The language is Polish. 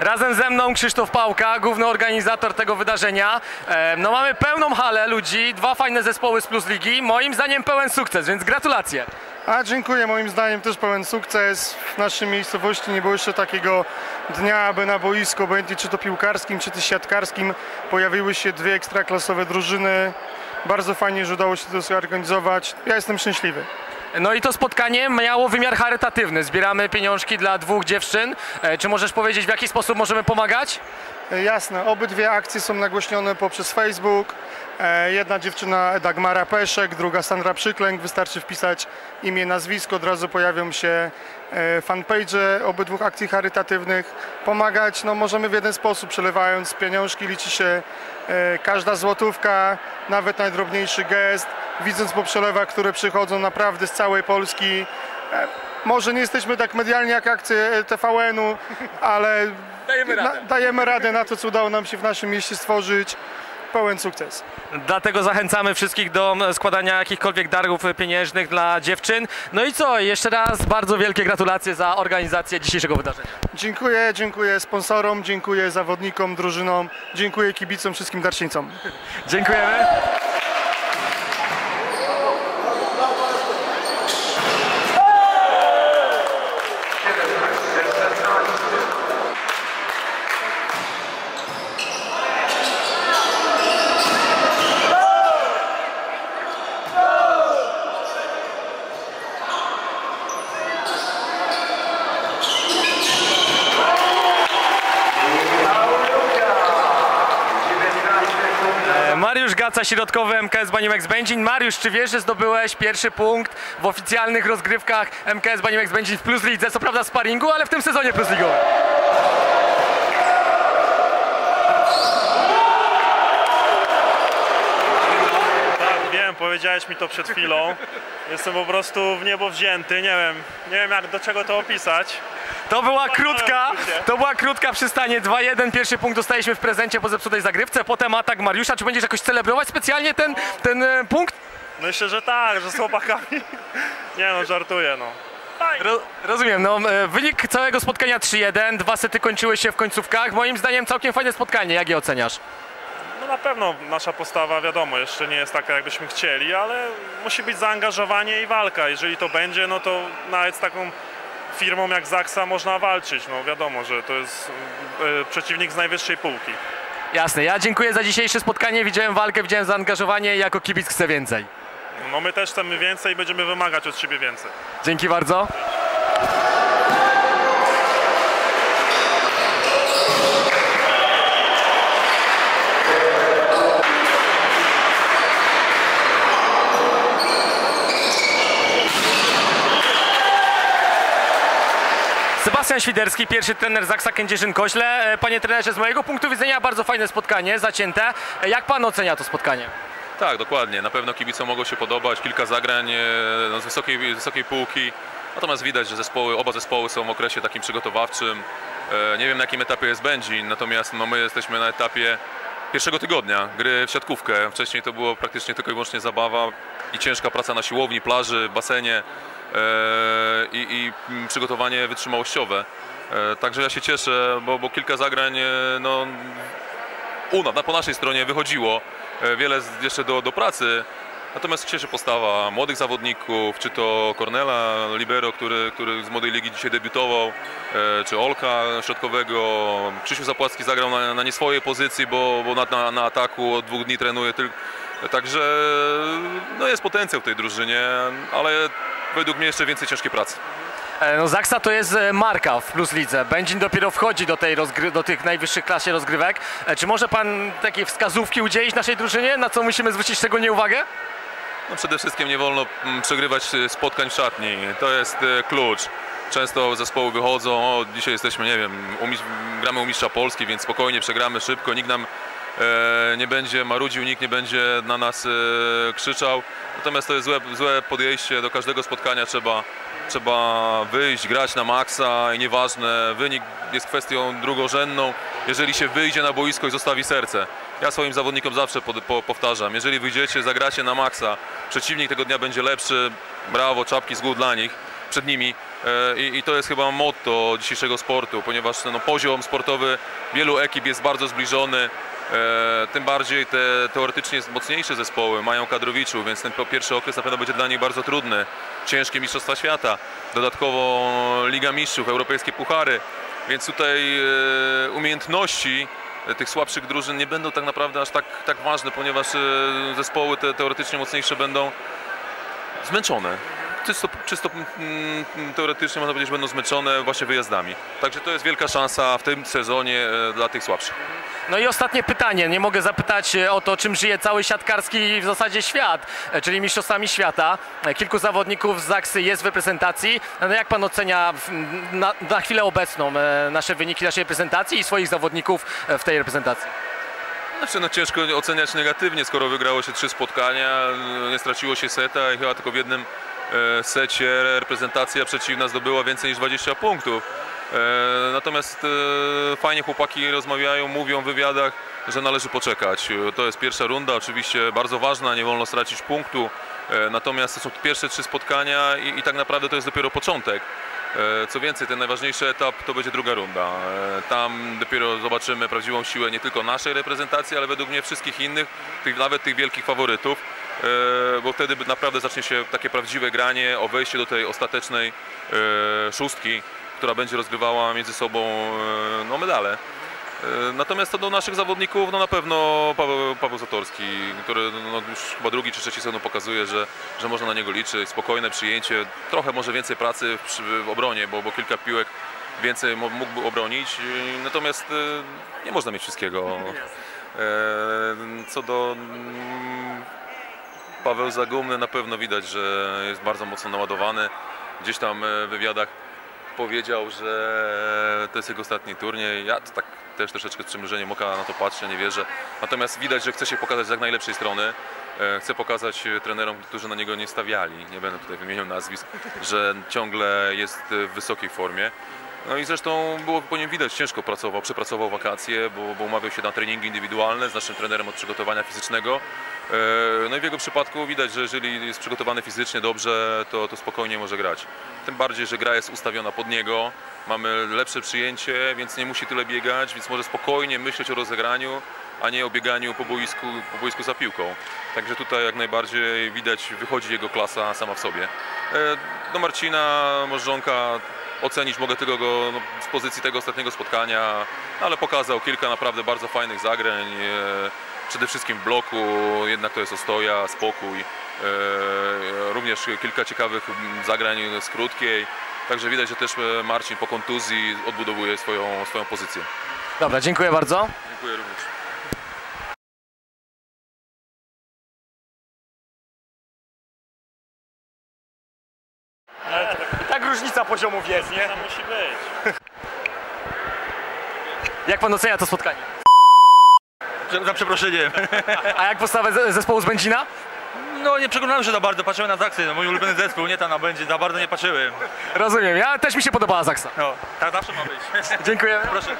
Razem ze mną Krzysztof Pałka, główny organizator tego wydarzenia. E, No mamy pełną halę ludzi, dwa fajne zespoły z Plus Ligi. Moim zdaniem pełen sukces, więc gratulacje. A dziękuję, moim zdaniem też pełen sukces. W naszej miejscowości nie było jeszcze takiego dnia, aby na boisku, obojętnie czy to piłkarskim, czy to siatkarskim, pojawiły się dwie ekstraklasowe drużyny. Bardzo fajnie, że udało się to zorganizować. Ja jestem szczęśliwy. No i to spotkanie miało wymiar charytatywny. Zbieramy pieniążki dla dwóch dziewczyn. E, Czy możesz powiedzieć, w jaki sposób możemy pomagać? E, Jasne, obydwie akcje są nagłośnione poprzez Facebook. E, Jedna dziewczyna Dagmara Peszek, druga Sandra Przyklęk. Wystarczy wpisać imię, nazwisko, od razu pojawią się fanpage obydwu akcji charytatywnych. Pomagać no, możemy w jeden sposób, przelewając pieniążki, liczy się każda złotówka, nawet najdrobniejszy gest. Widząc po przelewach, które przychodzą naprawdę z całej Polski, e, może nie jesteśmy tak medialni jak akcje TVN-u, ale Dajemy na, radę. dajemy radę na to, co udało nam się w naszym mieście stworzyć. Pełen sukces. Dlatego zachęcamy wszystkich do składania jakichkolwiek darów e, pieniężnych dla dziewczyn. No i co, jeszcze raz bardzo wielkie gratulacje za organizację dzisiejszego wydarzenia. Dziękuję, dziękuję sponsorom, dziękuję zawodnikom, drużynom, dziękuję kibicom, wszystkim darczyńcom. Dziękujemy. Gaca, środkowy MKS Banimex Będzin. Mariusz, czy wiesz, że zdobyłeś pierwszy punkt w oficjalnych rozgrywkach MKS Banimex Będzin w Plus Lidze? Co prawda sparingu, ale w tym sezonie Plus. Tak, wiem, powiedziałeś mi to przed chwilą. Jestem po prostu w niebo wzięty, nie wiem, nie wiem jak do czego to opisać. To była krótka, to była krótka przystanie 2-1. Pierwszy punkt dostaliśmy w prezencie po zepsutej zagrywce, potem atak Mariusza. Czy będziesz jakoś celebrować specjalnie ten, ten e, punkt? Myślę, że tak, że z chłopakami. Nie no, żartuję no. Ro, rozumiem, no e, wynik całego spotkania 3-1, dwa sety kończyły się w końcówkach. Moim zdaniem całkiem fajne spotkanie, jak je oceniasz? No na pewno nasza postawa, wiadomo, jeszcze nie jest taka jakbyśmy chcieli, ale musi być zaangażowanie i walka. Jeżeli to będzie, no to nawet z taką firmą jak Zaksa można walczyć. No wiadomo, że to jest e, przeciwnik z najwyższej półki. Jasne, ja dziękuję za dzisiejsze spotkanie, widziałem walkę, widziałem zaangażowanie i jako kibic chcę więcej. No my też chcemy więcej i będziemy wymagać od siebie więcej. Dzięki bardzo. Sebastian Świderski, pierwszy trener Zaksa Kędzierzyn-Koźle. E, Panie trenerze, z mojego punktu widzenia bardzo fajne spotkanie, zacięte. E, Jak pan ocenia to spotkanie? Tak, dokładnie. Na pewno kibicom mogło się podobać. Kilka zagrań e, no, z wysokiej, z wysokiej półki. Natomiast widać, że zespoły, oba zespoły są w okresie takim przygotowawczym. Nie wiem na jakim etapie jest Będzin, natomiast no, my jesteśmy na etapie pierwszego tygodnia gry w siatkówkę. Wcześniej to było praktycznie tylko i wyłącznie zabawa i ciężka praca na siłowni, plaży, basenie i, i mm, przygotowanie wytrzymałościowe. E, Także ja się cieszę, bo, bo kilka zagrań e, no, u nas, na- po naszej stronie wychodziło. E, Wiele jeszcze do, do pracy. Natomiast cieszy postawa młodych zawodników, czy to Cornela Libero, który, który z młodej ligi dzisiaj debiutował, e, czy Olka środkowego. Krzysiu Zapłacki zagrał na, na nie swojej pozycji, bo, bo na, na, na ataku od dwóch dni trenuje tylko. Także no jest potencjał w tej drużynie, ale według mnie jeszcze więcej ciężkiej pracy. E, No Zaksa to jest e, marka w Plus Lidze. Będzin dopiero wchodzi do, tej do tych najwyższych klasie rozgrywek. E, Czy może pan takiej wskazówki udzielić naszej drużynie, na co musimy zwrócić szczególnie uwagę? No przede wszystkim nie wolno mm, przegrywać spotkań w szatni. To jest klucz. Często zespoły wychodzą, o dzisiaj jesteśmy, nie wiem, gramy u mistrza Polski, więc spokojnie przegramy szybko, nikt nam nie będzie marudził, nikt nie będzie na nas e, krzyczał. Natomiast to jest złe, złe podejście do każdego spotkania, trzeba, trzeba wyjść, grać na maksa i nieważne, wynik jest kwestią drugorzędną, jeżeli się wyjdzie na boisko i zostawi serce. Ja swoim zawodnikom zawsze po, powtarzam, jeżeli wyjdziecie, zagracie na maksa, przeciwnik tego dnia będzie lepszy, brawo, czapki z góry dla nich, przed nimi, E, I, I to jest chyba motto dzisiejszego sportu, ponieważ no, poziom sportowy wielu ekip jest bardzo zbliżony. E, tym bardziej te teoretycznie mocniejsze zespoły mają kadrowiczów, więc ten pierwszy okres na pewno będzie dla nich bardzo trudny. Ciężkie Mistrzostwa Świata, dodatkowo Liga Mistrzów, europejskie puchary, więc tutaj e, umiejętności e, tych słabszych drużyn nie będą tak naprawdę aż tak, tak ważne, ponieważ zespoły te teoretycznie mocniejsze będą zmęczone. Czysto, czysto mm, teoretycznie można powiedzieć, będą zmęczone właśnie wyjazdami. Także to jest wielka szansa w tym sezonie e, dla tych słabszych. No i ostatnie pytanie. Nie mogę zapytać e, o to, czym żyje cały siatkarski w zasadzie świat, e, czyli mistrzostwami świata. Kilku zawodników z Zaksy jest w reprezentacji. No jak pan ocenia na, na chwilę obecną nasze wyniki naszej reprezentacji i swoich zawodników w tej reprezentacji? Znaczy, no ciężko oceniać negatywnie, skoro wygrało się trzy spotkania, no, nie straciło się seta i chyba tylko w jednym secie reprezentacja przeciwna zdobyła więcej niż 20 punktów. E, Natomiast e, fajnie chłopaki rozmawiają, mówią w wywiadach, że należy poczekać. E, To jest pierwsza runda, oczywiście bardzo ważna, nie wolno stracić punktu. E, Natomiast to są pierwsze trzy spotkania i, i tak naprawdę to jest dopiero początek. E, Co więcej, ten najważniejszy etap to będzie druga runda. E, Tam dopiero zobaczymy prawdziwą siłę nie tylko naszej reprezentacji, ale według mnie wszystkich innych, tych, nawet tych wielkich faworytów, e, bo wtedy naprawdę zacznie się takie prawdziwe granie o wejście do tej ostatecznej e, szóstki, która będzie rozgrywała między sobą e, no, medale. E, Natomiast co do naszych zawodników, no na pewno Paweł, Paweł Zatorski, który no, już chyba drugi czy trzeci sezon pokazuje, że, że można na niego liczyć, spokojne przyjęcie, trochę może więcej pracy w, w obronie, bo, bo kilka piłek więcej mógłby obronić, e, natomiast e, nie można mieć wszystkiego. E, Co do mm, Paweł Zagumny na pewno widać, że jest bardzo mocno naładowany. Gdzieś tam e, w wywiadach powiedział, że to jest jego ostatni turniej. Ja tak też troszeczkę z przymrużeniem oka na to patrzę, nie wierzę. Natomiast widać, że chce się pokazać z jak najlepszej strony. E, Chce pokazać e, trenerom, którzy na niego nie stawiali, nie będę tutaj wymieniał nazwisk, że ciągle jest e, w wysokiej formie. No i zresztą było po nim widać, ciężko pracował, przepracował wakacje, bo, bo umawiał się na treningi indywidualne z naszym trenerem od przygotowania fizycznego. E, No i w jego przypadku widać, że jeżeli jest przygotowany fizycznie dobrze, to, to spokojnie może grać. Tym bardziej, że gra jest ustawiona pod niego, mamy lepsze przyjęcie, więc nie musi tyle biegać, więc może spokojnie myśleć o rozegraniu, a nie o bieganiu po boisku, po boisku za piłką. Także tutaj jak najbardziej widać, wychodzi jego klasa sama w sobie. E, Do Marcina Możdżonka ocenić mogę tylko go no, z pozycji tego ostatniego spotkania, ale pokazał kilka naprawdę bardzo fajnych zagrań. e, Przede wszystkim w bloku, jednak to jest ostoja, spokój. e, Również kilka ciekawych zagrań z krótkiej. Także widać, że też e, Marcin po kontuzji odbudowuje swoją, swoją pozycję. Dobra, dziękuję bardzo. Dziękuję również. Różnica poziomów jest, nie? To musi być. Jak pan ocenia to spotkanie? Za przeproszeniem. A jak postawę ze- zespołu z Będzina? No nie przeglądałem się za bardzo, patrzyłem na Zaksy, no, mój ulubiony zespół, nie tam na będzie, za bardzo nie patrzyłem. Rozumiem, ja też mi się podobała Zaksa. No, tak zawsze ma być. Dziękujemy. Proszę.